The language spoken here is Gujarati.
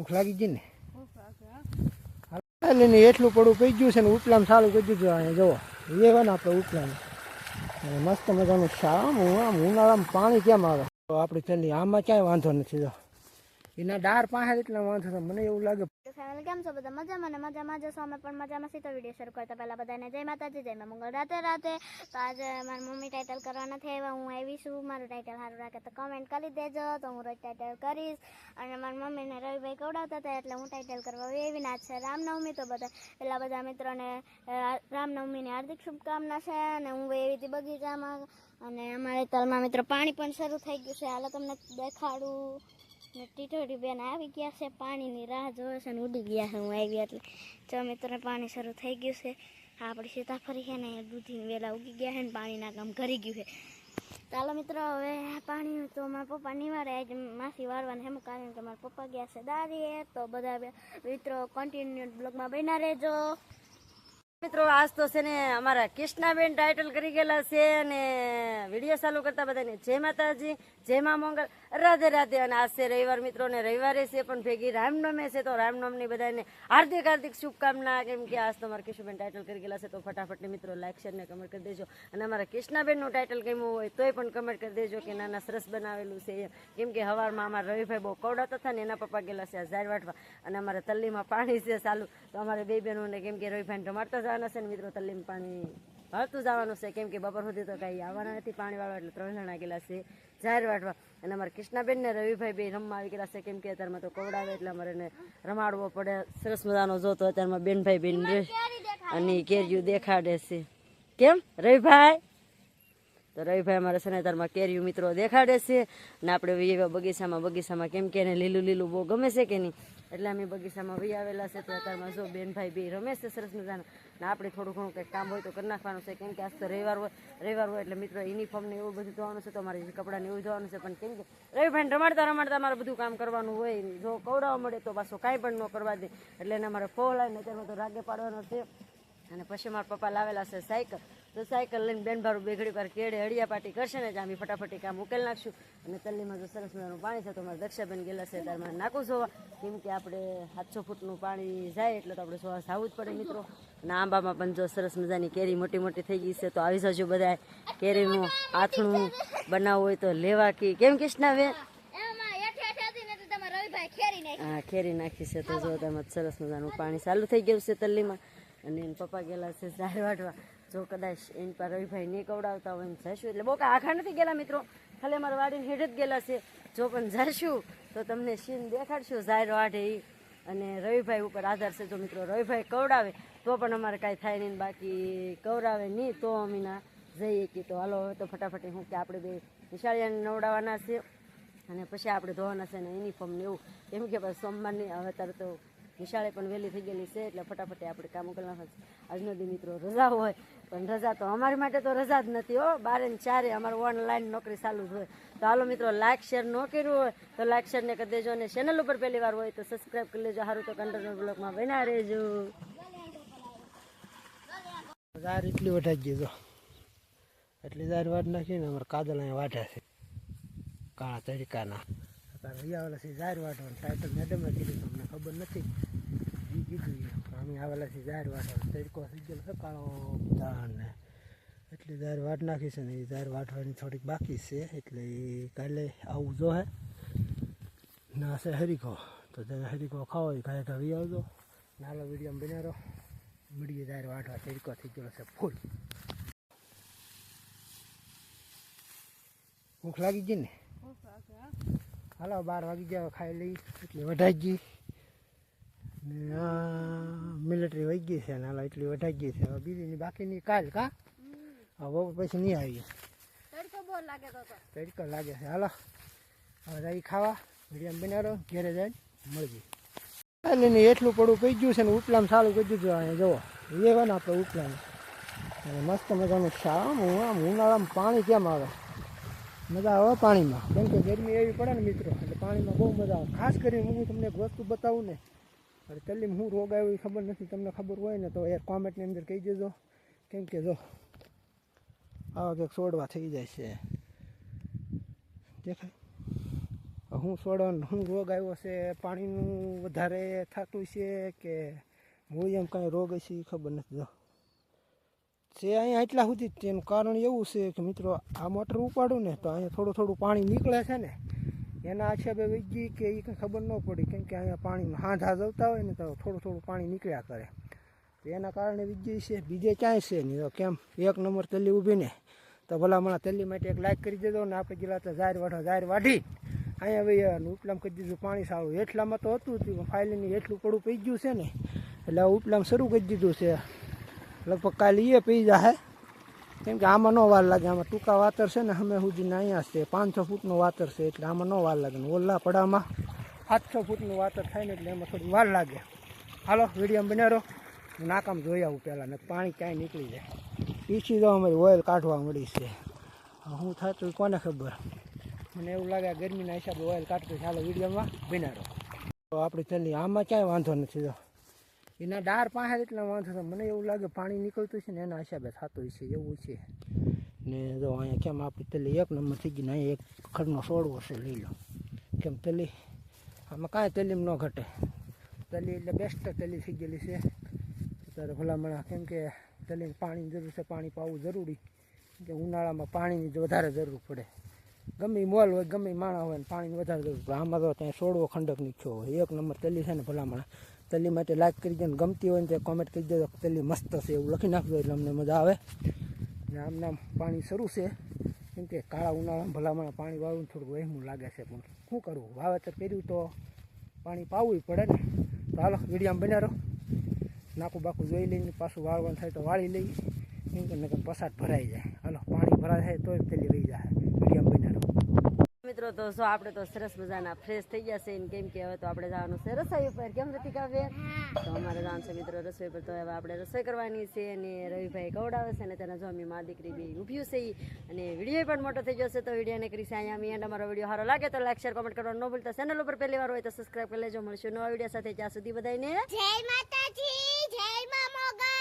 ભૂખ લાગી ગઈ ને? ને એટલું પડું પી ગયું છે ને, ઉપલામ સારું કરી દીધું અહીંયા, જુઓ. હોય ને આપણે ઉપલામ. મસ્ત મજાનું શામ આમ ઉનાળામાં પાણી કેમ આવે? આપણે ચાલી આમાં ક્યાંય વાંધો નથી, જો. એના ડાર પાસે એટલે વાંધો છે મને એવું લાગે. તો ફેમિલી કેમ છો બધા? મજામાં ને મજામાં જશો? અમે પણ મજામાં સીધો વીડિયો શરૂ કરતા પહેલાં બધાને જય માતાજી, જય મંગળ. રાતે રાતે તો આજે મારી મમ્મી ટાઇટલ કરવા નથી આવ્યા. હું આવી છું. મારું ટાઇટલ સારું રાખે તો કમેન્ટ કરી દેજો. તો હું રોજ ટાઇટલ કરીશ. અને મારી મમ્મીને રવિભાઈ કવડાવતા હતા એટલે હું ટાઇટલ કરવા એવી ના છે રામનવમી. તો બધા, પેલા બધા મિત્રોને રામનવમીની હાર્દિક શુભકામના છે. અને હું એવી હતી બગીચામાં. અને અમારે તલમાં મિત્રો પાણી પણ શરૂ થઈ ગયું છે. હાલો તમને દેખાડું. ટીટોડી બેન આવી ગયા છે, પાણીની રાહ જોવે છે ને ઉડી ગયા છે. હું આવી એટલે જો મિત્રોને પાણી શરૂ થઈ ગયું છે આપણી સીતાફરી છે ને દૂધી વેલા ઉગી ગયા છે ને, પાણીના કામ કરી ગયું છે. ચાલો મિત્રો, હવે પાણી તો મારા પપ્પા નિવારે આજે માસી વાળવાને હેમ કારણ કે મારા પપ્પા ગયા છે દારીએ તો બધા મિત્રો કન્ટિન્યુ બ્લોગમાં બન્યા રહેજો. મિત્રો, આજ તો છે ને અમારા કૃષ્ણાબેન ટાઇટલ કરી ગયેલા છે અને વીડિયો ચાલુ કરતા બધાને જય માતાજી, જય મા મંગલ રાધે રાધે. અને આજ છે રવિવાર મિત્રો ને રવિવારે છે પણ ભેગી રામનવમી છે, તો રામનવમી બધાને હાર્દિક હાર્દિક શુભકામના, કેમ કે આજ તો અમારા કૃષ્ણબેન ટાઇટલ કરી ગયેલા છે, તો ફટાફટ મિત્રો લાઈક શેર ને કમેન્ટ કરી દેજો. અને અમારા કૃષ્ણાબેનનું ટાઇટલ ગમ્યું હોય તોય પણ કમેન્ટ કરી દેજો કે નાના સરસ બનાવેલું છે. કેમ કે હવારમાં અમારા રવિભાઈ બહુ કવડાતા હતા ને એના પપ્પા ગયેલા છે આ ઝાડ વાટવા. અને અમારે તલ્લીમાં પાણી છે ચાલુ. તો અમારે બે બહેનોને કેમ કે રવિભાઈને રમાડતા જવાના છે ને મિત્રો તલ્લીમ પાણી વાળતું જવાનું છે. કેમ કે બપોર સુધી તો કાંઈ આવવાના નથી પાણી વાળવા એટલે ત્રણ જણા ગયેલા છે જાહેર વાટવા. અને અમારા કૃષ્ણાબેન ને રવિભાઈ બે રમવા આવી ગયેલા છે. કેમ કે અત્યારમાં તો કવડાવે એટલે અમારે એને રમાડવો પડે. સરસ મજાનો જોતો અત્યારમાં બેનભાઈ બેન અને કેરીયું દેખાડે છે. કેમ? રવિભાઈ? તો રવિભાઈ અમારા સનેતરમાં કેરીયું મિત્રો દેખાડે છે. ને આપણે એવા બગીચામાં બગીચામાં કેમ કે એને લીલું લીલું બહુ ગમે છે કે નહીં? એટલે અમે બગીચામાં વહી આવેલા છે તો અત્યારમાં જો બેનભાઈ બે રમે છે સરસ મજાનું. ને આપણે થોડું ઘણું કંઈક કામ હોય તો કરી નાખવાનું છે. કેમ કે આજ તો રવિવાર હોય રવિવાર હોય એટલે મિત્રો યુનિફોર્મ ને એવું બધું ધોવાનું છે તો અમારે કપડાને કપડાં એવું ધોવાનું છે. પણ કેમ કે રવિભાઈને રમાડતા રમાડતા અમારે બધું કામ કરવાનું હોય જો કવડાવવા મળે તો પાછું કાંઈ પણ ન કરવા દે. એટલે એને અમારે આવે ને અત્યારમાં તો રાગે પાડવાનો છે. અને પછી મારા પપ્પા લાવેલા છે સાયકલ. તો સાયકલ લઈને બેન ભારું બેઘડી પર કેડે હળિયા પાટી કરશે ને આમ ફટાફટી કામ ઉકેલ નાખશું. અને તલ્લીમાં જો સરસ મજાનું પાણી છે તો મારે દક્ષાબેન ગયેલા છે તારમાં નાખું જોવા કેમ કે આપણે સાતસો ફૂટનું પાણી જાય એટલે તો આપણે જોવા સાવું જ પડે મિત્રો. અને આંબામાં પણ જો સરસ મજાની કેરી મોટી મોટી થઈ ગઈ છે તો આવી જજો બધા કેરીનું આથણું બનાવવું હોય તો લેવા કે કેમ કૃષ્ણાબેન રવિભાઈ ખેરી નાખી. કેરી નાખી છે તો જો તેમાં સરસ મજાનું પાણી ચાલુ થઈ ગયું છે તલ્લીમાં. અને એમ પપ્પા ગયેલા છે ઝાડ વાટવા જો કદાચ એની પર રવિભાઈ નહીં કવડાવતા હોય ને જઈશું એટલે બહુ કાંઈ આખા નથી ગયેલા મિત્રો. ખાલી અમારા વાડીને હેઠ જ ગયેલા છે. જો પણ જશું, તો તમને સીન દેખાડશું. ઝાયરો આઢે એ અને રવિભાઈ ઉપર આધાર છે. જો મિત્રો રવિભાઈ કવડાવે, તો પણ અમારે કાંઈ થાય નહીં બાકી કવડાવે નહીં તો અમીના જઈએ કે તો હાલો, હવે તો ફટાફટ હું કે આપણે બે વિશાળિયાને નવડાવવાના છે અને પછી આપણે ધોવાના છે ને યુનિફોર્મ ને એવું. કેમ કે સોમવારની, હવે તારે તો નિશાળે પણ વહેલી થઈ ગયેલી છે, એટલે ફટાફટ આપણે કામ ઉકેલવા આજનો દી મિત્રો રજા હોય પણ રજા તો અમારી માટે તો રજા જ નથી, હો. બારે ને ચારે અમારે ઓનલાઈન નોકરી ચાલુ જ હોય. તો હાલો મિત્રો લાઇક શેર ન કર્યું હોય, તો લાઇક શેર ને કરી દેજો. અને ચેનલ ઉપર પહેલી વાર હોય તો સબસ્ક્રાઈબ કરી લેજો. સારું તો કંટ્રોલ બ્લોગમાં બના રહેજો. ઝાર એટલી વટાઈ ગઈ તો એટલી ઝાર વાટ નાખીને અમારે કાદલ અહીંયા વાટ્યા છે. કાળા તરીકાના અત્યારે અહીંયા આવેલા છે ઝાર વાટવાનું ટાઇટલ મેડમે કીધું તમને ખબર નથી. કીધું. અમે આવેલા છીએ ઝાર વાટવા તરીકો થઈ ગયેલો છે કાળો દાણ એટલે ઝાર વાટ નાખી છે ને એ ઝાર વાટવાની થોડીક બાકી છે એટલે એ કાલે આવું જો હે. ના છે હરીકો તો તેને હરીકો ખાવો એ કાંઈ ઘવી આવજો. નાલો વીડિયો બન્યા રહો. મળીએ ઝાર વાટવા તરીકો થઈ ગયેલો છે ફૂલ. ભૂખ લાગી ગઈ ને? હાલો બાર વાગી ગયા ખાઈ લઈ એટલી વઢાઈ ગઈ. ને આ મિલિટરી વહી ગઈ છે ને હાલો એટલી વઢાઈ ગઈ છે. હવે બીજીની બાકીની કાલ કા? હવે પછી નહીં આવી તડકો લાગે છે. હાલો હવે જઈ ખાવા. મીડિયમ બનાવો ઘેરે જાય મળજી એટલે ને એટલું પડું કહી ગયું છે ને ઉપલામ સારું કહી દીધું અહીંયા જુઓ. લેવાના આપણે ઉપલામ. અને મસ્ત મજાનું શામ આમ ઉનાળામાં પાણી કેમ આવે? મજા આવે પાણીમાં. કેમ કે ગરમી એવી પડે ને મિત્રો એટલે પાણીમાં બહુ મજા આવે. ખાસ કરીને હું તમને એક વસ્તુ બતાવું ને અરે તલીમ હું રોગ આવ્યો એ ખબર નથી, તમને ખબર હોય ને તો એ કોમેન્ટની અંદર કહી દેજો. કેમ કે જો, આવા કંઈક છોડવા થઈ જાય છે. દેખાય? હું છોડવાનું હું રોગ આવ્યો છે, પાણીનું વધારે થતું છે કે હું એમ કાંઈ રોગ હશે એ ખબર નથી જો. છે અહીંયા એટલા સુધી જ તેનું કારણ એવું છે કે મિત્રો, આ મોટર ઉપાડું ને તો અહીંયા થોડું થોડું પાણી નીકળે છે ને એના આક્ષેપે વીજી કે એ કંઈ ખબર ન પડી, કેમ કે અહીંયા પાણી હાંધા જવતા હોય ને તો થોડું થોડું પાણી નીકળ્યા કરે. તો એના કારણે વીજી છે, બીજે ક્યાંય છે નહીં. તો કેમ? એક નંબર તલ્લી ઊભી ને. તો ભલા મને તલી માટે એક લાઈક કરી દેજો ને આપણે ગયેલા તો જાહેર વાઢો, જાહેર વાઢી. અહીંયા ભાઈ ઉપલામ કરી દીધું, પાણી સારું. એટલામાં તો હતું પણ ફાઇલની એટલું પડું પી ગયું છે ને. એટલે ઉપલામ શરૂ કરી દીધું છે. લગભગ કાલે એ પી જાય કેમ કે આમાં ન વાર લાગે. આમાં ટૂંકા વાતર છે ને અમે સુધી અહીંયા છે. પાંચસો ફૂટનું વાતર છે એટલે આમાં ન વાર લાગે. ઓલા પડામાં સાતસો ફૂટનું વાતર થાય ને એટલે એમાં થોડી વાર લાગે. હાલો, વીડિયો બનાવો નાકામ જોઈ આવું પહેલાં, ને પાણી ક્યાંય નીકળી જાય. પીછી તો અમારી ઓઇલ કાઢવા મળી છે. હું શું થતું કોને ખબર? મને એવું લાગે ગરમીના હિસાબે ઓઇલ કાઢતું છે હાલો, વિડીયોમાં બનાવો તો આપણે ચાલી આમાં ક્યાંય વાંધો નથી. જો એના ડાર પાસે એટલા વાંધો છે. મને એવું લાગે પાણી નીકળતું છે ને એના હિસાબે થતું છે એવું છે. ને જો અહીંયા કેમ આપણી તલી એક નંબર થઈ ગઈ ને અહીંયા એક ખડનો સોડવો છે, લઈ લો. કેમ તલી આમાં કાંઈ તલીમ ન ઘટે. તલી એટલે બેસ્ટ તલી થઈ ગયેલી છે. અત્યારે ભલામણા કેમ કે તલીને પાણીની જરૂર છે, પાણી પાવું જરૂરી. કે ઉનાળામાં પાણીની વધારે જરૂર પડે. ગમે મોલ હોય, ગમે માણા હોય ને પાણીની વધારે જરૂર. આમાં તો ત્યાં સોડવો ખંડક નીકળ્યો હોય. એક નંબર તલી છે ને ભલામણ. તલી માટે લાઈક કરી દે ને ગમતી હોય ને તે કોમેન્ટ કરી દેજો તેલી મસ્ત છે એવું લખી નાખજો એટલે અમને મજા આવે. ને આમ પાણી શરૂ છે. કેમ કે કાળા ઉનાળામાં ભલામણ પાણી વાળવું થોડું વહેમું લાગે છે. પણ શું કરવું? વાવેતર કર્યું તો પાણી પાવું પડે ને. તો હાલો વિડીયામાં બન્યા રહો. નાકું બાકું જોઈ લઈને પાછું વાળવાનું થાય તો વાળી લઈ કેમ કે પસાટ ભરાઈ જાય. હાલો, પાણી ભરાય થાય તોય પેલી રહી જાય. મિત્રો, તો શું આપણે તો સરસ મજાના ફ્રેશ થઈ ગયા છે કેમ કે હવે તો આપણે જવાનું છે રસોઈ ઉપર. કેમ નથી બેન તો અમારે જવાનું છે મિત્રો રસોઈ પર તો હવે આપણે રસોઈ કરવાની છે અને રવિભાઈ કવડાવે છે અને તેના જો મા દીકરી બી ઉભ્યું છે. અને વીડિયો પણ મોટો થઈ જશે તો વિડીયોને કરી છે અહીંયા. અમે એન્ડ અમારો વીડિયો સારો લાગે તો લાઈક, શેર કોમેન્ટ કરવાનું ન ભૂલતા. ચેનલ ઉપર પહેલી વાર હોય તો સબસ્ક્રાઈબ કરી લેજો. મળશું નવા વીડિયો સાથે. ત્યાં સુધી બધાને જય માતાજી, જય મા મોગલ